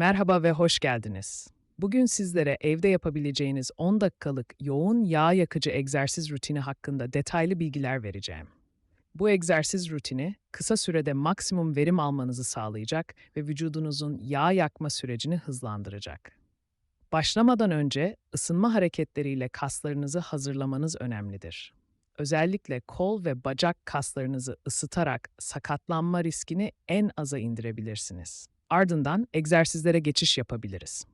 Merhaba ve hoş geldiniz. Bugün sizlere evde yapabileceğiniz 10 dakikalık yoğun yağ yakıcı egzersiz rutini hakkında detaylı bilgiler vereceğim. Bu egzersiz rutini kısa sürede maksimum verim almanızı sağlayacak ve vücudunuzun yağ yakma sürecini hızlandıracak. Başlamadan önce ısınma hareketleriyle kaslarınızı hazırlamanız önemlidir. Özellikle kol ve bacak kaslarınızı ısıtarak sakatlanma riskini en aza indirebilirsiniz. Ardından egzersizlere geçiş yapabiliriz.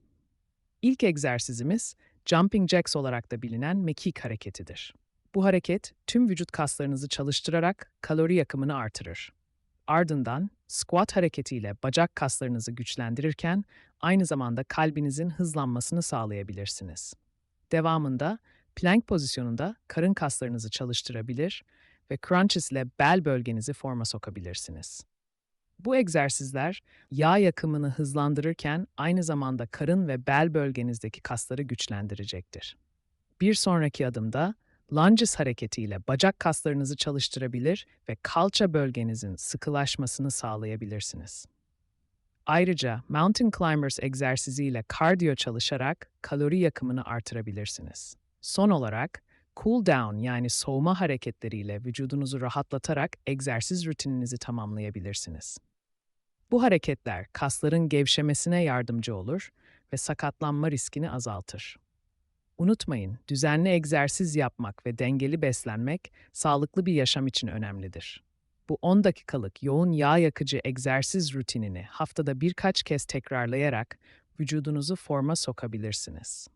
İlk egzersizimiz jumping jacks olarak da bilinen mekik hareketidir. Bu hareket tüm vücut kaslarınızı çalıştırarak kalori yakımını artırır. Ardından squat hareketiyle bacak kaslarınızı güçlendirirken aynı zamanda kalbinizin hızlanmasını sağlayabilirsiniz. Devamında plank pozisyonunda karın kaslarınızı çalıştırabilir ve crunches ile bel bölgenizi forma sokabilirsiniz. Bu egzersizler yağ yakımını hızlandırırken aynı zamanda karın ve bel bölgenizdeki kasları güçlendirecektir. Bir sonraki adımda lunges hareketiyle bacak kaslarınızı çalıştırabilir ve kalça bölgenizin sıkılaşmasını sağlayabilirsiniz. Ayrıca mountain climbers egzersiziyle kardiyo çalışarak kalori yakımını artırabilirsiniz. Son olarak cool down yani soğuma hareketleriyle vücudunuzu rahatlatarak egzersiz rutininizi tamamlayabilirsiniz. Bu hareketler kasların gevşemesine yardımcı olur ve sakatlanma riskini azaltır. Unutmayın, düzenli egzersiz yapmak ve dengeli beslenmek sağlıklı bir yaşam için önemlidir. Bu 10 dakikalık yoğun yağ yakıcı egzersiz rutinini haftada birkaç kez tekrarlayarak vücudunuzu forma sokabilirsiniz.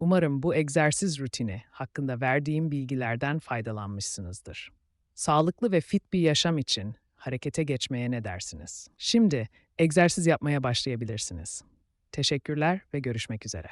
Umarım bu egzersiz rutini hakkında verdiğim bilgilerden faydalanmışsınızdır. Sağlıklı ve fit bir yaşam için harekete geçmeye ne dersiniz? Şimdi egzersiz yapmaya başlayabilirsiniz. Teşekkürler ve görüşmek üzere.